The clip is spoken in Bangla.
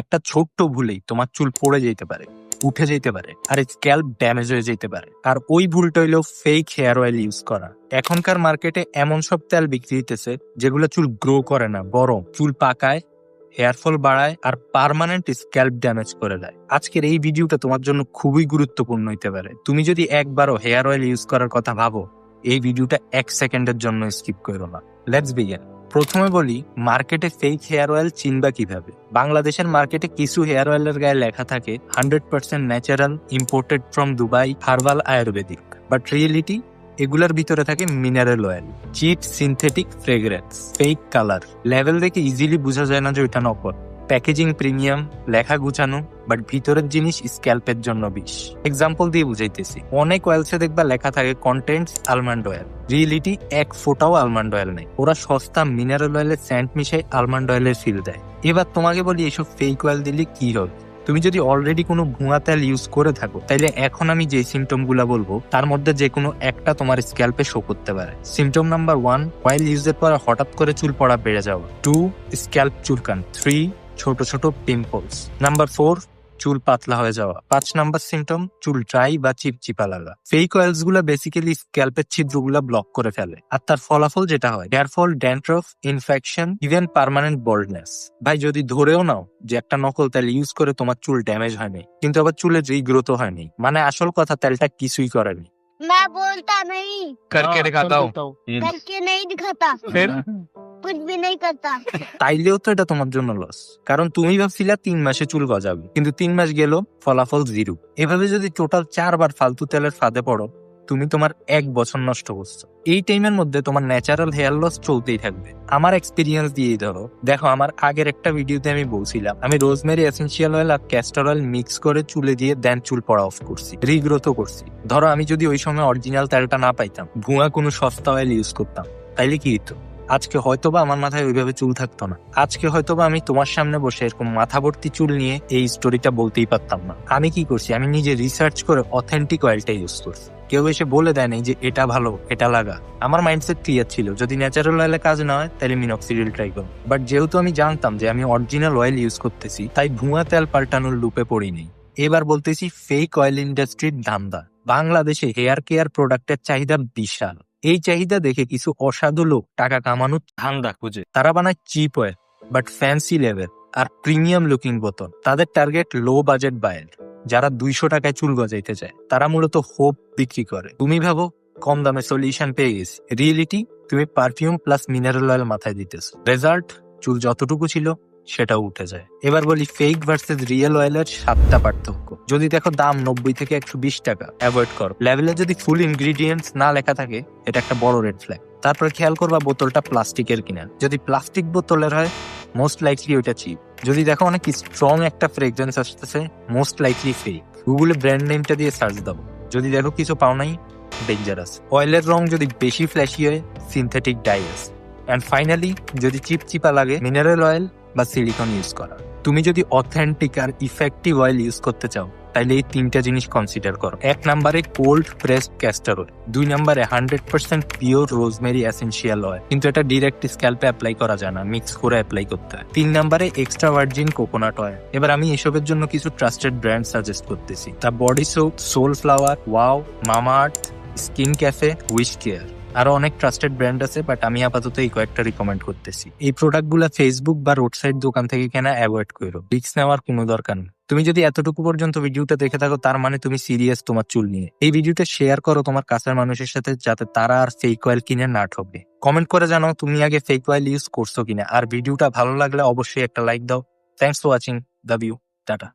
একটা ছোট্ট ভুলেই তোমার চুল পড়ে যেতে পারে, উঠে যেতে পারে, আর স্ক্যাল্প ড্যামেজ হয়ে যেতে পারে। আর ওই ভুলটা হইল ফেক হেয়ার অয়েল ইউজ করা। এখনকার মার্কেটে এমন সব তেল বিক্রি হইতেছে যেগুলো চুল গ্রো করে না, বরং চুল পাকায় হেয়ার ফল বাড়ায় আর পার্মানেন্ট স্ক্যাল্প ড্যামেজ করে দেয়। আজকের এই ভিডিওটা তোমার জন্য খুবই গুরুত্বপূর্ণ হইতে পারে। তুমি যদি একবারও হেয়ার অয়েল ইউজ করার কথা ভাবো, এই ভিডিওটা এক সেকেন্ডের জন্য স্কিপ করো না। লেটস বিগেন প্রথমে বলি, মার্কেটে ফেক হেয়ার অয়েল চিনবা কীভাবে? বাংলাদেশের মার্কেটে কিছু হেয়ার অয়েলের গায়ে লেখা থাকে hundred percent natural imported from Dubai herbal ayurvedic but reality এগুলার ভিতরে থাকে mineral oil cheap synthetic fragrance fake colour level দেখে ইজিলি বোঝা যায় না যে ওইটা নকল। প্যাকেজিং প্রিমিয়াম, লেখা গুছানো, বাট ভিতরের জিনিস স্ক্যাল্পের জন্য বিষ। এক্সাম্পল দিয়ে বুঝাইতেছি। অনেক অয়েলসে দেখবা লেখা থাকে কন্টেন্টস আলমন্ড অয়েল রিয়েলিটি এক ফোটাও আলমন্ড অয়েল নেই। ওরা সস্তা মিনারেল অয়েলের স্যান্ড মিশাই আলমন্ড অয়েলের ফিল দেয়। এবার তোমাকে বলি এসব ফেক অয়েল দিলে কি হবে তুমি যদি অলরেডি কোনো ভুয়া তেল ইউজ করে থাকো, তাইলে এখন আমি যে সিমটমগুলা বলব, তার মধ্যে যে কোনো একটা তোমার স্ক্যাল্পে শো করতে পারে। সিমটম নাম্বার ওয়ান অয়েল ইউজের পর হঠাৎ করে চুল পড়া বেড়ে যাওয়া। Two scalp চুলকান। থ্রি ছোট ছোট পিম্পলস নাম্বার ফোর চুল পাতলা হয়ে যাওয়া পাঁচ নাম্বার সিমটম চুল ড্রাই বা চিপচিপা লাগা ফেক অয়েলস গুলা বেসিক্যালি স্ক্যাল্পের ছিদ্রগুলা ব্লক করে ফেলে আর তার ফলাফল যেটা হয় hair fall dandruff infection even permanent baldness ভাই যদি ধরেও নাও যে একটা নকল তেল ইউজ করে তোমার চুল ড্যামেজ হয়নি কিন্তু আবার চুলের রিগ্রোথ হয়নি মানে আসল কথা তেলটা কিছুই করেনি मैं बोलता नहीं करके दिखाता हूँ करके नहीं दिखाता फिर कुछ भी नहीं करता তাইলেও তো এটা তোমার জন্য লস কারণ তুমি ভাবছিলা তিন মাসে চুল গজাবে। কিন্তু তিন মাস গেল, ফলাফল জিরো এভাবে যদি টোটাল চারবার ফালতু তেলের ফাঁদে পড়ো, তুমি তোমার এক বছর নষ্ট করছ। এই টাইমের মধ্যে তোমার ন্যাচারাল হেয়ার লস চলতেই থাকবে। আমার এক্সপিরিয়েন্স দিয়েই ধরো। দেখো, আমার আগের একটা ভিডিওতে আমি বলছিলাম, আমি রোজমেরি এসেন্সিয়াল অয়েল আর ক্যাস্টর অয়েল মিক্স করে চুলে দিয়ে দেন চুল পড়া অফ করছি রিগ্রোথও করছি। ধরো, আমি যদি ওই সময় অরিজিনাল তেলটা না পাইতাম, ভুয়া কোনো সস্তা অয়েল ইউজ করতাম, তাইলে কি হতো আজকে হয়তোবা আমার মাথায় ওইভাবে চুল থাকতো না। আজকে হয়তোবা আমি তোমার সামনে বসে এরকম মাথা ভর্তি চুল নিয়ে এই স্টোরিটা বলতেই পারতাম না। আমি কি করছি? আমি নিজে রিসার্চ করে অথেন্টিক অয়েলটা ইউজ করছি। কেউ এসে বলে দেয় নাই যে এটা ভালো, এটা লাগা। আমার মাইন্ডসেট ক্লিয়ার ছিল, যদি ন্যাচারাল অয়েলে কাজ না হয়, তাহলে মিনক্সিডিল ট্রাই করো বাট যেহেতু আমি জানতাম যে আমি অরিজিনাল অয়েল ইউজ করতেছি, তাই ভুয়া তেল পাল্টানোর লুপে পড়িনি। এবার বলতেছি ফেক অয়েল ইন্ডাস্ট্রির ধান্দা বাংলাদেশে হেয়ার কেয়ার প্রোডাক্টের চাহিদা বিশাল। এই চাহিদা দেখে কিছু অসাধু লোক টাকা কামানোর ধান্দা খুঁজে। তারা বানায় চিপ অয়েল বাট ফ্যান্সি লেভেল আর প্রিমিয়াম লুকিং বোতল। তাদের টার্গেট লো বাজেট বায়ার যারা দুইশো টাকায় চুল গজাইতে চায়। তারা মূলত হোপ বিক্রি করে। তুমি ভাবো, কম দামে সলিউশন পেয়ে গেছি। রিয়েলিটি তুমি পারফিউম প্লাস মিনারেল অয়েল মাথায় দিতেছ। রেজাল্ট চুল যতটুকু ছিল সেটাও উঠে যায়। এবার বলি ফেক ভার্সেস রিয়েল অয়েলের সাতটা পার্থক্য। যদি দেখো দাম নব্বই থেকে একশো বিশ টাকা অ্যাভয়েড করো। লেভেলে যদি ফুল ইনগ্রিডিয়েন্টস না লেখা থাকে, এটা একটা বড় রেড ফ্ল্যাগ তারপর খেয়াল করবা বোতলটা প্লাস্টিকের কিনা। যদি প্লাস্টিক বোতলের হয় মোস্ট লাইকলি ওইটা চিপ যদি দেখো অনেক স্ট্রং একটা ফ্রেগরেন্স আসতেছে মোস্ট লাইকলি ফেক গুগলে ব্র্যান্ড নেমটা দিয়ে সার্চ দাও। যদি দেখো কিছু পাও নাই ডেঞ্জারাস অয়েলের রং যদি বেশি ফ্ল্যাশি হয় সিনথেটিক ডাইস অ্যান্ড ফাইনালি যদি চিপ চিপা লাগে মিনারেল অয়েল বা সিলিকন ইউজ করা তুমি যদি অথেন্টিক আর ইফেক্টিভ অয়েল ইউজ করতে চাও তাহলে এই তিনটা জিনিস কনসিডার করো। এক নম্বরে কোল্ড প্রেসড ক্যাস্টার অয়েল দুই নম্বরে hundred percent pure rosemary essential oil কিন্তু এটা ডিরেক্ট স্ক্যাল্পে অ্যাপ্লাই করা যায় না মিক্স করে অ্যাপ্লাই করতে হয়। তিন নম্বরে এক্সট্রা ভার্জিন কোকোনাট অয়েল এবার আমি এসবের জন্য কিছু ট্রাস্টেড ব্র্যান্ড সাজেস্ট করতেছি। তা body soap soul flower wow Mamaearth skin cafe wish care আরও অনেক ট্রাস্টেড ব্র্যান্ড আছে বাট আমি আপাতত এই কয়েকটা রিকমেন্ড করতেছি। এই প্রোডাক্টগুলো ফেসবুক বা রোড সাইড দোকান থেকে কেনা অ্যাভয়েড করো। রিক্স নেওয়ার কোনো দরকার নেই। তুমি যদি এতটুকু পর্যন্ত ভিডিওটা দেখে থাকো, তার মানে তুমি সিরিয়াস তোমার চুল নিয়ে। এই ভিডিওটা শেয়ার করো তোমার কাছের মানুষের সাথে, যাতে তারা আর ফেক অয়েল কিনে না ঠকবে কমেন্ট করে জানাও, তুমি আগে ফেক অয়েল ইউজ করছ কিনা। আর ভিডিওটা ভালো লাগলে অবশ্যই একটা লাইক দাও। Thanks for watching the you tata